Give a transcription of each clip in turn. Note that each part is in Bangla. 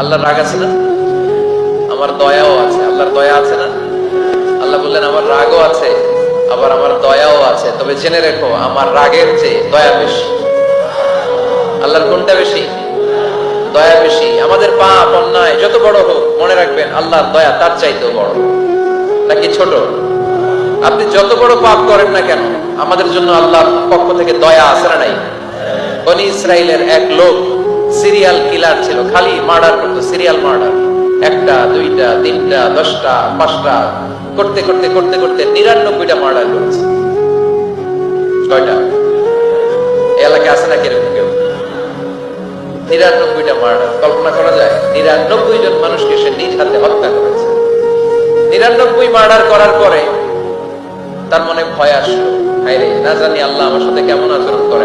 আল্লাহর রাগ আছে না? আমার দয়াও আছে, আল্লাহর দয়া আছে না? আল্লাহ বললেন, আমার রাগও আছে, আবার আমার দয়াও আছে। তবে জেনে রেখো, আমার রাগের চেয়ে দয়া বেশি। আল্লাহর কোনটা বেশি, দয়া বেশি। আমাদের পাপ, অন্যায়, যত বড় হোক, মনে রাখবেন, আল্লাহর দয়া তার চাইতেও বড়। নাকি ছোট? আপনি যত বড় পাপ করেন না কেন, আমাদের জন্য আল্লাহর পক্ষ থেকে দয়া আছে না নাই? বনি ইসরায়েলের এক লোক সিরিয়াল কিলার ছিল, খালি মার্ডার করতো, সিরিয়াল মার্ডার। একটা, দুইটা, তিনটা, দশটা, পাঁচটা, করতে করতে করতে করতে নিরানব্বইটা মার্ডার করেছে। মার্ডার, কল্পনা করা যায়? নিরানব্বই জন মানুষকে সে নিজ করেছে। নিরানব্বই মার্ডার করার পরে তার মনে ভয় হায়রে, না জানি আল্লাহ আমার সাথে কেমন আচরণ করে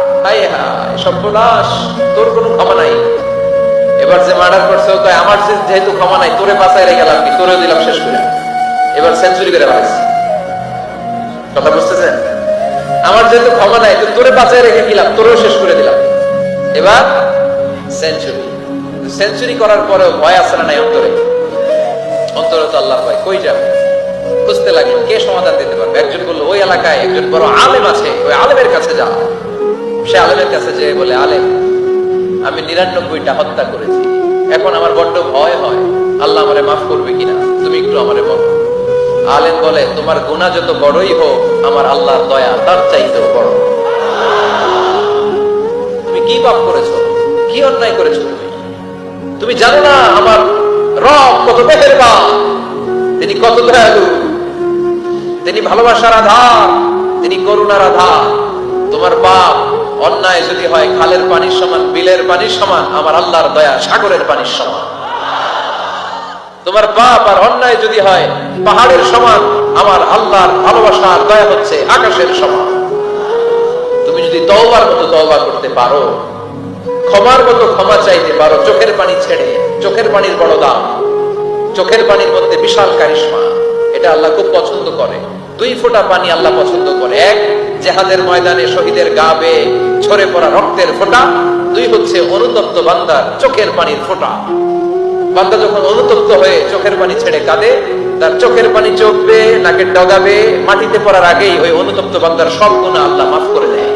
তোর শেষ করে। সেঞ্চুরি দিলাম। এবার সেঞ্চুরি সেঞ্চুরি করার পরেও ভয় আসে না নাই অন্তরে? অন্তরে তো আল্লাহ ভয়। কই যাবে? খুঁজতে লাগল, কে সমাধান দিতে পারবে? একজন বলল, ওই এলাকায় একজন বড় আলেম আছে, ওই আলেমের কাছে যা। সে আলেমের কাছে যেয়ে বলে, আলেম, আমি নিরানব্বইটা হত্যা করেছি। এখন আমার বড্ড ভয় হয়। আল্লাহ আমারে মাফ করবে কিনা? তুমি একটু আমারে বলো। আলেম বলে, তোমার গুণা যত বড়ই হোক, আমার আল্লাহর দয়া তার চাইতেও বড়। তুমি কি পাপ করেছ? কি অন্যায় করেছ তুমি? তুমি জানো না আমার রব কত মেহেরবা তিনি কত দয়ালু। তিনি ভালোবাসার আধার। তিনি করুণার আধার। তোমার বাপ অন্যায় যদি হয়, খালের পানির সমান, বিলের পানির সমান, আমার আল্লাহর দয়া সাগরের পানির সমান। তোমার বাপ আর অন্যায় যদি হয়, পাহাড়ের সমান, আমার আল্লাহর ভালোবাসার দয়া হচ্ছে আকাশের সমান। তুমি যদি তওবার মতো তওবা করতে পারো, ক্ষমার মতো ক্ষমা চাইতে পারো, চোখের পানি ছেড়ে, চোখের পানির বড় দাম, চোখের পানির মধ্যে বিশাল কারিশমা, এটা আল্লাহ খুব পছন্দ করে। দুই ফোঁটা পানি আল্লাহ পছন্দ করে, এক জেহাদের ময়দানে শহীদের গা বেয়ে ঝরে পড়া রক্তের ফোঁটা, দুই হচ্ছে অনুতপ্ত বান্দার চোখের পানির ফোঁটা। বান্দা যখন অনুতপ্ত হয়ে চোখের পানি ছেড়ে কাঁদে, তার চোখের পানি চোখবে নাকের ডগাবে মাটিতে পড়ার আগেই ওই অনুতপ্ত বান্দার সব গুণা আল্লাহ মাফ করে দেয়।